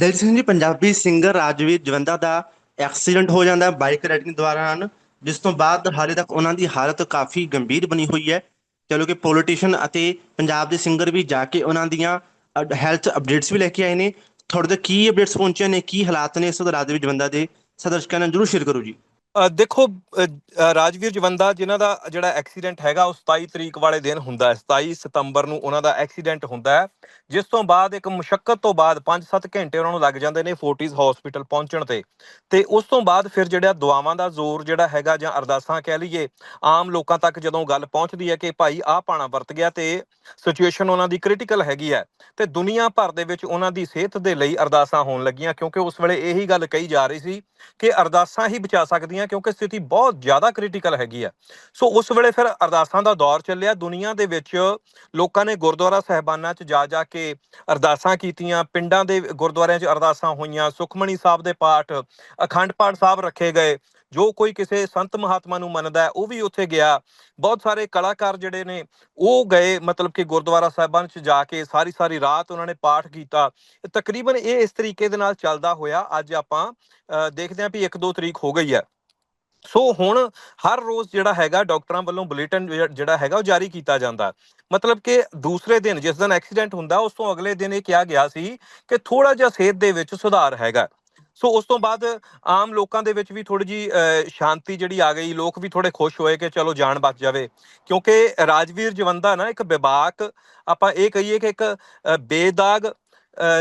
ਦਿਲ ਸਿੰਘ ਜੀ, ਪੰਜਾਬੀ ਸਿੰਗਰ ਰਾਜਵੀਰ ਜਵੰਦਾ ਦਾ ਐਕਸੀਡੈਂਟ ਹੋ ਜਾਂਦਾ ਬਾਈਕ ਰਾਈਡਿੰਗ ਦੌਰਾਨ, ਜਿਸ ਤੋਂ ਬਾਅਦ ਹਾਲੇ ਤੱਕ ਉਹਨਾਂ ਦੀ ਹਾਲਤ ਕਾਫੀ ਗੰਭੀਰ ਬਣੀ ਹੋਈ ਹੈ। ਚਲੋ ਕਿ ਪੋਲੀਟੀਸ਼ੀਅਨ ਅਤੇ ਪੰਜਾਬ ਦੇ ਸਿੰਗਰ ਵੀ ਜਾ ਕੇ ਉਹਨਾਂ ਦੀਆਂ ਹੈਲਥ ਅਪਡੇਟਸ ਵੀ ਲੈ ਕੇ ਆਏ ਨੇ। ਤੁਹਾਡੇ ਤੱਕ ਕੀ ਅਪਡੇਟਸ ਪਹੁੰਚੇ ਨੇ, ਕੀ ਹਾਲਾਤ ਨੇ ਇਸ ਵਕਤ ਰਾਜਵੀਰ ਜਵੰਦਾ ਦੇ? ਸਦਰਸ਼ਕਾਂ ਨਾਲ ਜਰੂਰ ਸ਼ੇਅਰ ਕਰੋ ਜੀ। ਦੇਖੋ ਰਾਜਵੀਰ ਜਵੰਦਾ ਜਿਨ੍ਹਾਂ ਦਾ ਜਿਹੜਾ ਐਕਸੀਡੈਂਟ ਹੈਗਾ, ਉਹ 27 ਤਰੀਕ ਵਾਲੇ ਦਿਨ ਹੁੰਦਾ ਹੈ। 27 ਸਤੰਬਰ ਨੂੰ ਉਹਨਾਂ ਦਾ ਐਕਸੀਡੈਂਟ ਹੁੰਦਾ ਹੈ। ਜਿਸ ਤੋਂ ਬਾਅਦ ਇੱਕ ਮੁਸ਼ਕਲ ਤੋਂ ਬਾਅਦ 5-7 ਘੰਟੇ ਉਹਨਾਂ ਨੂੰ ਲੱਗ ਜਾਂਦੇ ਨੇ ਫੋਰਟਿਸ ਹਸਪੀਟਲ ਪਹੁੰਚਣ ਤੇ। ਤੇ ਉਸ ਤੋਂ ਬਾਅਦ ਫਿਰ ਜਿਹੜਾ ਦੁਆਵਾਂ ਦਾ ਜ਼ੋਰ ਜਿਹੜਾ ਹੈਗਾ ਜਾਂ ਅਰਦਾਸਾਂ ਕਹਿ ਲਈਏ, ਆਮ ਲੋਕਾਂ ਤੱਕ ਜਦੋਂ ਗੱਲ ਪਹੁੰਚਦੀ ਹੈ ਕਿ ਭਾਈ ਆਹ ਪਾਣਾ ਵਰਤ ਗਿਆ ਤੇ ਸਿਚੁਏਸ਼ਨ ਉਹਨਾਂ ਦੀ ਕ੍ਰਿਟੀਕਲ ਹੈਗੀ ਹੈ। ਤੇ ਦੁਨੀਆ ਭਰ ਦੇ ਵਿੱਚ ਉਹਨਾਂ ਦੀ ਸਿਹਤ ਦੇ ਲਈ ਅਰਦਾਸਾਂ ਹੋਣ ਲੱਗੀਆਂ ਕਿਉਂਕਿ ਉਸ ਵੇਲੇ ਇਹੀ ਗੱਲ ਕਹੀ ਜਾ ਰਹੀ ਸੀ ਕਿ ਅਰਦਾਸਾਂ ਹੀ ਬਚਾ ਸਕਦੀਆਂ ਕਿਉਂਕਿ ਸਥਿਤੀ ਬਹੁਤ ਜ਼ਿਆਦਾ ਕ੍ਰਿਟੀਕਲ ਹੈਗੀ ਆ। ਸੋ ਉਸ ਵੇਲੇ ਫਿਰ ਅਰਦਾਸਾਂ ਦਾ ਦੌਰ ਚੱਲਿਆ। ਦੁਨੀਆ ਦੇ ਵਿੱਚ ਲੋਕਾਂ ਨੇ ਗੁਰਦੁਆਰਾ ਸਹਿਬਾਨਾਂ 'ਚ ਜਾ ਜਾ ਕੇ ਅਰਦਾਸਾਂ ਕੀਤੀਆਂ। ਪਿੰਡਾਂ ਦੇ ਗੁਰਦੁਆਰਿਆਂ 'ਚ ਅਰਦਾਸਾਂ ਹੋਈਆਂ। ਸੁਖਮਣੀ ਸਾਹਿਬ ਦੇ ਪਾਠ ਅਖੰਡ ਪਾਠ ਸਾਹਿਬ ਰੱਖੇ ਗਏ। ਜੋ ਕੋਈ ਕਿਸੇ ਸੰਤ ਮਹਾਤਮਾ ਨੂੰ ਮੰਨਦਾ ਹੈ ਉਹ ਵੀ ਉੱਥੇ ਗਿਆ। ਬਹੁਤ ਸਾਰੇ ਕਲਾਕਾਰ ਜਿਹੜੇ ਨੇ ਉਹ ਗਏ। ਮਤਲਬ ਕਿ ਗੁਰਦੁਆਰਾ ਸਾਹਿਬਾਨ 'ਚ ਜਾ ਕੇ ਸਾਰੀ ਸਾਰੀ ਰਾਤ ਉਹਨਾਂ ਨੇ ਪਾਠ ਕੀਤਾ। ਤਕਰੀਬਨ ਇਹ ਇਸ ਤਰੀਕੇ ਦੇ ਨਾਲ ਚੱਲਦਾ ਹੋਇਆ। ਅੱਜ ਆਪਾਂ ਅ, ਦੇਖਦੇ ਹਾਂ ਵੀ 1-2 ਤਰੀਕ ਹੋ ਗਈ ਹੈ। ਸੋ ਹੁਣ ਹਰ ਰੋਜ਼ ਜਿਹੜਾ ਹੈਗਾ ਡਾਕਟਰਾਂ ਵੱਲੋਂ ਬੁਲੇਟਿਨ ਜਿਹੜਾ ਹੈਗਾ ਉਹ ਜਾਰੀ ਕੀਤਾ ਜਾਂਦਾ। ਮਤਲਬ ਕਿ ਦੂਸਰੇ ਦਿਨ ਜਿਸ ਦਿਨ ਐਕਸੀਡੈਂਟ ਹੁੰਦਾ, ਉਸ ਤੋਂ ਅਗਲੇ ਦਿਨ ਇਹ ਕਿਹਾ ਗਿਆ ਸੀ ਕਿ ਥੋੜਾ ਜਿਹਾ ਸਿਹਤ ਦੇ ਵਿੱਚ ਸੁਧਾਰ ਹੈਗਾ। ਸੋ ਉਸ ਤੋਂ ਬਾਅਦ ਆਮ ਲੋਕਾਂ ਦੇ ਵਿੱਚ ਵੀ ਥੋੜੀ ਜੀ ਸ਼ਾਂਤੀ ਜਿਹੜੀ ਆ ਗਈ, ਲੋਕ ਵੀ ਥੋੜੇ ਖੁਸ਼ ਹੋਏ ਕਿ ਚਲੋ ਜਾਨ ਬਚ ਜਾਵੇ। ਕਿਉਂਕਿ ਰਾਜਵੀਰ ਜਵੰਦਾ ਨਾ ਇੱਕ ਵਿਵਾਕ ਆਪਾਂ ਇਹ ਕਹੀਏ ਕਿ ਇੱਕ ਬੇਦਾਗ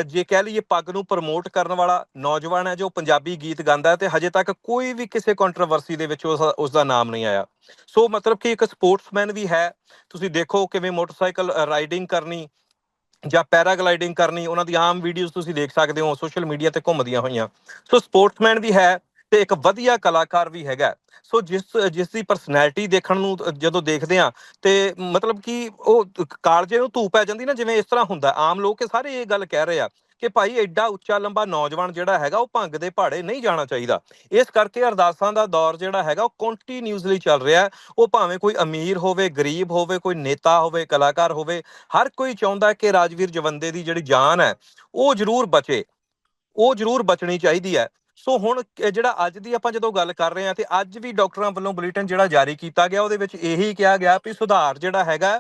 ਜੇ ਕਹਿ ਲਈਏ ਪੱਗ ਨੂੰ ਪ੍ਰਮੋਟ ਕਰਨ ਵਾਲਾ ਨੌਜਵਾਨ ਹੈ ਜੋ ਪੰਜਾਬੀ ਗੀਤ ਗਾਉਂਦਾ ਹੈ ਤੇ ਹਜੇ ਤੱਕ ਕੋਈ ਵੀ ਕਿਸੇ ਕੰਟਰੋਵਰਸੀ ਦੇ ਵਿੱਚ ਉਸ ਉਸ ਦਾ ਨਾਮ ਨਹੀਂ ਆਇਆ। ਸੋ ਮਤਲਬ ਕਿ ਇੱਕ ਸਪੋਰਟਸਮੈਨ ਵੀ ਹੈ, ਤੁਸੀਂ ਦੇਖੋ ਕਿਵੇਂ ਮੋਟਰਸਾਈਕਲ ਰਾਈਡਿੰਗ ਕਰਨੀ ਜਾਂ ਪੈਰਾਗਲਾਈਡਿੰਗ ਕਰਨੀ, ਉਹਨਾਂ ਦੀ ਆਮ ਵੀਡੀਓਜ਼ ਤੁਸੀਂ ਦੇਖ ਸਕਦੇ ਹੋ ਸੋਸ਼ਲ ਮੀਡੀਆ ਤੇ ਘੁੰਮਦੀਆਂ ਹੋਈਆਂ। ਸੋ ਸਪੋਰਟਸਮੈਨ ਵੀ ਹੈ ਤੇ ਇੱਕ ਵਧੀਆ ਕਲਾਕਾਰ ਵੀ ਹੈਗਾ। ਸੋ ਜਿਸ ਜਿਸ ਦੀ ਪਰਸਨੈਲਿਟੀ ਦੇਖਣ ਨੂੰ ਜਦੋਂ ਦੇਖਦੇ ਆ ਤੇ ਮਤਲਬ ਕਿ ਉਹ ਕਾਲਜੇ ਨੂੰ ਧੂਪ ਪੈ ਜਾਂਦੀ ਨਾ, ਜਿਵੇਂ ਇਸ ਤਰ੍ਹਾਂ ਹੁੰਦਾ। ਆਮ ਲੋਕ ਸਾਰੇ ਇਹ ਗੱਲ ਕਹਿ ਰਹੇ ਆ ਕਿ ਭਾਈ ਐਡਾ ਉੱਚਾ ਲੰਬਾ ਨੌਜਵਾਨ ਜਿਹੜਾ ਹੈਗਾ, ਉਹ ਭੰਗ ਦੇ ਪਹਾੜੇ ਨਹੀਂ ਜਾਣਾ ਚਾਹੀਦਾ। ਇਸ ਕਰਕੇ ਅਰਦਾਸਾਂ ਦਾ ਦੌਰ ਜਿਹੜਾ ਹੈਗਾ, ਉਹ ਕੰਟੀਨਿਊਸਲੀ ਚੱਲ ਰਿਹਾ ਹੈ। ਉਹ ਭਾਵੇਂ ਕੋਈ ਅਮੀਰ ਹੋਵੇ, ਗਰੀਬ ਹੋਵੇ, ਕੋਈ ਨੇਤਾ ਹੋਵੇ, ਕਲਾਕਾਰ ਹੋਵੇ, ਹਰ ਕੋਈ ਚਾਹੁੰਦਾ ਕਿ ਰਾਜਵੀਰ ਜਵੰਦੇ ਦੀ ਜਿਹੜੀ ਜਾਨ ਹੈ, ਉਹ ਜ਼ਰੂਰ ਬਚੇ। ਉਹ ਜ਼ਰੂਰ ਬਚਣੀ ਚਾਹੀਦੀ ਹੈ। ਸੋ ਹੁਣ ਜਿਹੜਾ ਅੱਜ ਦੀ ਆਪਾਂ ਜਦੋਂ ਗੱਲ ਕਰ ਰਹੇ ਹਾਂ ਤੇ ਅੱਜ ਵੀ ਡਾਕਟਰਾਂ ਵੱਲੋਂ ਬੁਲੇਟਿਨ ਜਿਹੜਾ ਜਾਰੀ ਕੀਤਾ ਗਿਆ, ਉਹਦੇ ਵਿੱਚ ਇਹੀ ਕਿਹਾ ਗਿਆ ਵੀ ਸੁਧਾਰ ਜਿਹੜਾ ਹੈਗਾ,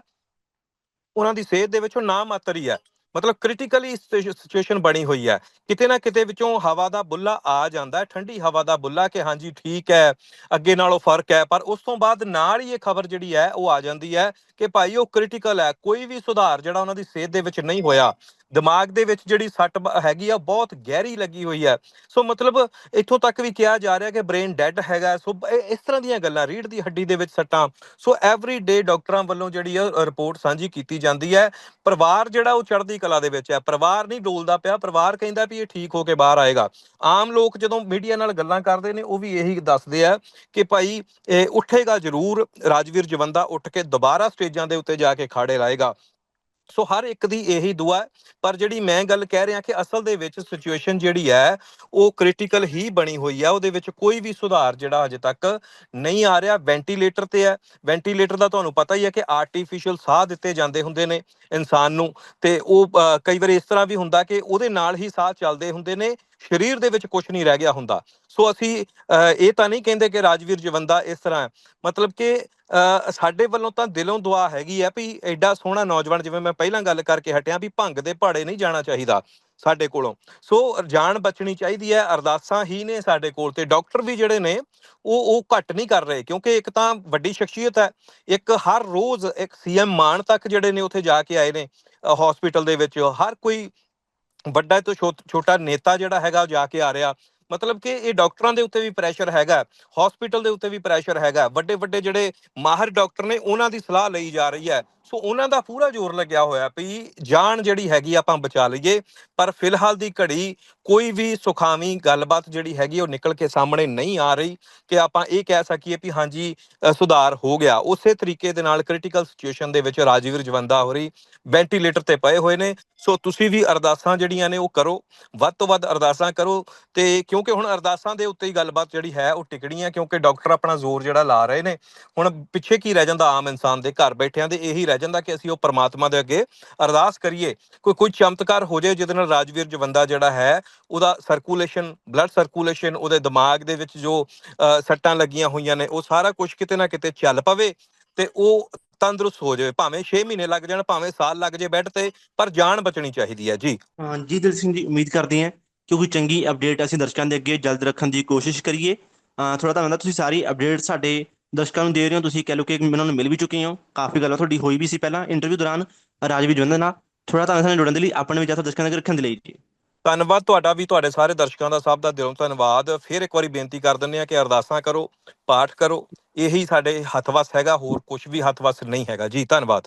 ਉਹਨਾਂ ਦੀ ਸਿਹਤ ਦੇ ਵਿੱਚ ਉਹ ਨਾ ਮਾਤਰ ਹੀ ਹੈ। ਮਤਲਬ ਕ੍ਰਿਟੀਕਲੀ ਸਿਚੁਏਸ਼ਨ ਬਣੀ ਹੋਈ ਹੈ। ਕਿਤੇ ਨਾ ਕਿਤੇ ਵਿੱਚੋਂ ਹਵਾ ਦਾ ਬੁੱਲਾ ਆ ਜਾਂਦਾ ਠੰਡੀ ਹਵਾ ਦਾ ਬੁੱਲਾ ਕਿ ਹਾਂਜੀ ਠੀਕ ਹੈ, ਅੱਗੇ ਨਾਲੋਂ ਫ਼ਰਕ ਹੈ, ਪਰ ਉਸ ਤੋਂ ਬਾਅਦ ਨਾਲ ਹੀ ਇਹ ਖਬਰ ਜਿਹੜੀ ਹੈ ਉਹ ਆ ਜਾਂਦੀ ਹੈ ਕਿ ਭਾਈ ਉਹ ਕ੍ਰਿਟੀਕਲ ਹੈ, ਕੋਈ ਵੀ ਸੁਧਾਰ ਜਿਹੜਾ ਉਹਨਾਂ ਦੀ ਸਿਹਤ ਦੇ ਵਿੱਚ ਨਹੀਂ ਹੋਇਆ। ਦਿਮਾਗ ਦੇ ਵਿੱਚ ਜਿਹੜੀ ਸੱਟ ਹੈਗੀ ਆ ਬਹੁਤ ਗਹਿਰੀ ਲੱਗੀ ਹੋਈ ਹੈ। ਸੋ ਮਤਲਬ ਇੱਥੋਂ ਤੱਕ ਵੀ ਕਿਹਾ ਜਾ ਰਿਹਾ ਕਿ ਬ੍ਰੇਨ ਡੈਡ ਹੈਗਾ। ਸੋ ਇਸ ਤਰ੍ਹਾਂ ਦੀਆਂ ਗੱਲਾਂ ਰੀੜ ਦੀ ਹੱਡੀ ਦੇ ਵਿੱਚ ਸੱਟਾਂ। ਸੋ ਐਵਰੀ ਡੇ ਡਾਕਟਰਾਂ ਵੱਲੋਂ ਜਿਹੜੀ ਆ ਰਿਪੋਰਟ ਸਾਂਝੀ ਕੀਤੀ ਜਾਂਦੀ ਹੈ। ਪਰਿਵਾਰ ਜਿਹੜਾ ਉਹ ਚੜ੍ਹਦੀ ਕਲਾ ਦੇ ਵਿੱਚ ਹੈ। ਪਰਿਵਾਰ ਨਹੀਂ ਡੋਲਦਾ ਪਿਆ। ਪਰਿਵਾਰ ਕਹਿੰਦਾ ਵੀ ਇਹ ਠੀਕ ਹੋ ਕੇ ਬਾਹਰ ਆਏਗਾ। ਆਮ ਲੋਕ ਜਦੋਂ ਮੀਡੀਆ ਨਾਲ ਗੱਲਾਂ ਕਰਦੇ ਨੇ, ਉਹ ਵੀ ਇਹੀ ਦੱਸਦੇ ਆ ਕਿ ਭਾਈ, ਇਹ ਉੱਠੇਗਾ ਜ਼ਰੂਰ। ਰਾਜਵੀਰ ਜਵੰਦਾ ਉੱਠ ਕੇ ਦੁਬਾਰਾ ਸਟੇਜਾਂ ਦੇ ਉੱਤੇ ਜਾ ਕੇ ਖਾੜੇ ਲਾਏਗਾ। ਸੋ ਹਰ ਇੱਕ ਦੀ ਇਹੀ ਦੁਆ ਪਰ ਜਿਹੜੀ ਮੈਂ ਗੱਲ ਕਹਿ ਰਿਹਾ ਕਿ ਅਸਲ ਦੇ ਵਿੱਚ ਸਿਚੁਏਸ਼ਨ ਜਿਹੜੀ ਹੈ, ਉਹ ਕ੍ਰਿਟੀਕਲ ਹੀ ਬਣੀ ਹੋਈ ਹੈ। ਉਹਦੇ ਵਿੱਚ ਕੋਈ ਵੀ ਸੁਧਾਰ ਜਿਹੜਾ ਅਜੇ ਤੱਕ ਨਹੀਂ ਆ ਰਿਹਾ। ਵੈਂਟੀਲੇਟਰ ਤੇ ਹੈ। ਵੈਂਟੀਲੇਟਰ ਦਾ ਤੁਹਾਨੂੰ ਪਤਾ ਹੀ ਹੈ ਕਿ ਆਰਟੀਫੀਸ਼ੀਅਲ ਸਾਹ ਦਿੱਤੇ ਜਾਂਦੇ ਹੁੰਦੇ ਨੇ ਇਨਸਾਨ ਨੂੰ। ਤੇ ਉਹ ਕਈ ਵਾਰ ਇਸ ਤਰ੍ਹਾਂ ਵੀ ਹੁੰਦਾ ਕਿ ਉਹਦੇ ਨਾਲ ਹੀ ਸਾਹ ਚੱਲਦੇ ਹੁੰਦੇ ਨੇ। ਸਰੀਰ ਦੇ ਵਿੱਚ ਕੁਝ ਨਹੀਂ ਰਹਿ ਗਿਆ ਹੁੰਦਾ। ਸੋ ਅਸੀਂ ਅ, ਇਹ ਤਾਂ ਨਹੀਂ ਕਹਿੰਦੇ ਕਿ ਰਾਜਵੀਰ ਜਵੰਦਾ ਇਸ ਤਰ੍ਹਾਂ ਮਤਲਬ ਕਿ ਸਾਡੇ ਵੱਲੋਂ ਤਾਂ ਦਿਲੋਂ ਦੁਆ ਹੈਗੀ ਆ ਵੀ ਐਡਾ ਸੋਹਣਾ ਨੌਜਵਾਨ ਜਿਵੇਂ ਮੈਂ ਪਹਿਲਾਂ ਗੱਲ ਕਰਕੇ ਹਟਿਆ ਵੀ ਭੰਗ ਦੇ ਪਹਾੜੇ ਨਹੀਂ ਜਾਣਾ ਚਾਹੀਦਾ ਸਾਡੇ ਕੋਲੋਂ। ਸੋ ਜਾਨ ਬਚਣੀ ਚਾਹੀਦੀ ਹੈ ਅਰਦਾਸਾਂ ਹੀ ਨੇ ਸਾਡੇ ਕੋਲ ਤੇ ਡਾਕਟਰ ਵੀ ਜਿਹੜੇ ਨੇ ਉਹ ਉਹ ਘੱਟ ਨਹੀਂ ਕਰ ਰਹੇ ਕਿਉਂਕਿ ਇੱਕ ਤਾਂ ਵੱਡੀ ਸ਼ਖਸੀਅਤ ਹੈ ਇੱਕ ਹਰ ਰੋਜ਼ ਇੱਕ ਸੀਐਮ ਮਾਨ ਤੱਕ ਜਿਹੜੇ ਨੇ ਉੱਥੇ ਜਾ ਕੇ ਆਏ ਨੇ ਹਸਪੀਟਲ ਦੇ ਵਿੱਚ ਹਰ ਕੋਈ ਵੱਡਾ ਤੋਂ ਛੋ- ਛੋਟਾ ਨੇਤਾ ਜਿਹੜਾ ਹੈਗਾ ਉਹ ਜਾ ਕੇ ਆ ਰਿਹਾ। ਮਤਲਬ ਕਿ ਇਹ ਡਾਕਟਰਾਂ ਦੇ ਉੱਤੇ ਵੀ ਪ੍ਰੈਸ਼ਰ ਹੈਗਾ ਹਸਪੀਟਲ ਦੇ ਉੱਤੇ ਵੀ ਪ੍ਰੈਸ਼ਰ ਹੈਗਾ। ਵੱਡੇ ਵੱਡੇ ਜਿਹੜੇ ਮਾਹਰ ਡਾਕਟਰ ਨੇ, ਉਹਨਾਂ ਦੀ ਸਲਾਹ ਲਈ ਜਾ ਰਹੀ ਹੈ। ਸੋ ਉਹਨਾਂ ਦਾ ਪੂਰਾ ਜ਼ੋਰ ਲੱਗਿਆ ਹੋਇਆ ਵੀ ਜਾਨ ਜਿਹੜੀ ਹੈਗੀ ਆਪਾਂ ਬਚਾ ਲਈਏ, ਪਰ ਫਿਲਹਾਲ ਦੀ ਘੜੀ ਕੋਈ ਵੀ ਸੁਖਾਵੀਂ ਗੱਲਬਾਤ ਜਿਹੜੀ ਹੈਗੀ ਉਹ ਨਿਕਲ ਕੇ ਸਾਹਮਣੇ ਨਹੀਂ ਆ ਰਹੀ ਕਿ ਆਪਾਂ ਇਹ ਕਹਿ ਸਕੀਏ ਵੀ ਹਾਂਜੀ ਸੁਧਾਰ ਹੋ ਗਿਆ। ਉਸੇ ਤਰੀਕੇ ਦੇ ਨਾਲ ਕ੍ਰਿਟੀਕਲ ਸਿਚੁਏਸ਼ਨ ਦੇ ਵਿੱਚ ਰਾਜਵੀਰ ਜਵੰਦਾ ਹੋਰੀ ਵੈਂਟੀਲੇਟਰ ਤੇ ਪਏ ਹੋਏ ਨੇ। ਸੋ ਤੁਸੀਂ ਵੀ ਅਰਦਾਸਾਂ ਜਿਹੜੀਆਂ ਨੇ ਉਹ ਕਰੋ। ਵੱਧ ਤੋਂ ਵੱਧ ਅਰਦਾਸਾਂ ਕਰੋ ਤੇ ਕਿਉਂਕਿ ਹੁਣ ਅਰਦਾਸਾਂ ਦੇ ਉੱਤੇ ਹੀ ਗੱਲਬਾਤ ਜਿਹੜੀ ਹੈ ਉਹ ਟਿਕਣੀ ਹੈ ਕਿਉਂਕਿ ਡਾਕਟਰ ਆਪਣਾ ਜ਼ੋਰ ਜਿਹੜਾ ਲਾ ਰਹੇ ਨੇ। ਹੁਣ ਪਿੱਛੇ ਕੀ ਰਹਿ ਜਾਂਦਾ ਆਮ ਇਨਸਾਨ ਦੇ ਘਰ ਬੈਠਿਆਂ ਦੇ, ਇਹੀ ਰਹਿ ਜਾਂਦਾ ਕਿ ਅਸੀਂ ਉਹ ਪਰਮਾਤਮਾ ਦੇ ਅੱਗੇ ਅਰਦਾਸ ਕਰੀਏ। ਕੋਈ ਕੋਈ ਚਮਤਕਾਰ ਹੋ ਜਾਏ ਜਿਹਦੇ ਨਾਲ ਰਾਜਵੀਰ ਜਵੰਦਾ ਜਿਹੜਾ ਹੈ, ਉਹਦਾ ਸਰਕੂਲੇਸ਼ਨ ਬਲੱਡ ਸਰਕੂਲੇਸ਼ਨ ਉਹਦੇ ਦਿਮਾਗ ਦੇ ਵਿੱਚ ਜੋ ਸੱਟਾਂ ਲੱਗੀਆਂ ਹੋਈਆਂ ਨੇ, ਉਹ ਸਾਰਾ ਕੁਝ ਕਿਤੇ ਨਾ ਕਿਤੇ ਚੱਲ ਪਵੇ ਤੇ ਉਹ ਤੰਦਰੁਸਤ ਹੋ ਜਾਵੇ। ਭਾਵੇਂ 6 ਮਹੀਨੇ ਲੱਗ ਜਾਣ, ਭਾਵੇਂ ਸਾਲ ਲੱਗ ਜੇ ਬੈੱਡ ਤੇ, ਪਰ ਜਾਨ ਬਚਣੀ ਚਾਹੀਦੀ ਹੈ। ਜੀ। ਹਾਂ ਜੀ ਦਿਲ ਸਿੰਘ ਜੀ, ਉਮੀਦ ਕਰਦੇ ਹਾਂ ਕਿ ਕੋਈ ਚੰਗੀ ਅਪਡੇਟ ਅਸੀਂ ਦਰਸ਼ਕਾਂ ਦੇ ਅੱਗੇ ਜਲਦ ਰੱਖਣ ਦੀ ਕੋਸ਼ਿਸ਼ ਕਰੀਏ। ਥੋੜਾ ਧੰਨਵਾਦ ਤੁਸੀਂ ਸਾਰੀ ਅਪਡੇਟ ਸਾਡੇ ਦਰਸ਼ਕਾਂ ਨੂੰ ਦੇ ਰਹੇ ਹੋ, ਤੁਸੀਂ ਕਹਿ ਲਓ ਕਿ ਮੈਨੂੰ ਨੂੰ ਮਿਲ ਵੀ ਚੁੱਕੇ ਹੋ। ਕਾਫੀ ਗੱਲਾਂ ਤੁਹਾਡੀ ਹੋਈ ਵੀ ਸੀ ਪਹਿਲਾਂ ਇੰਟਰਵਿਊ ਦੌਰਾਨ, ਰਾਜਵੀਰ ਜਵੰਦਾ ਨਾਲ। ਥੋੜਾ ਧੰਨਵਾਦ ਸਾਨੂੰ ਜੁੜਨ ਦੇ ਲਈ ਆਪਣੇ ਵਿਚਾਰ ਦਰਸ਼ਕਾਂ ਦੇ ਰੱਖਣ ਦੇ ਲਈ ਜੀ। ਧੰਨਵਾਦ ਤੁਹਾਡਾ ਵੀ, ਤੁਹਾਡੇ ਸਾਰੇ ਦਰਸ਼ਕਾਂ ਦਾ, ਸਭ ਦਾ ਦਿਲੋਂ ਧੰਨਵਾਦ। ਫਿਰ ਇੱਕ ਵਾਰੀ ਬੇਨਤੀ ਕਰ ਦਿੰਦੇ ਆ ਕਿ ਅਰਦਾਸਾਂ ਕਰੋ, ਪਾਠ ਕਰੋ। ਇਹੀ ਸਾਡੇ ਹੱਥ ਵੱਸ ਹੈਗਾ, ਹੋਰ ਕੁਝ ਵੀ ਹੱਥ ਵੱਸ ਨਹੀਂ ਹੈਗਾ। ਜੀ, ਧੰਨਵਾਦ।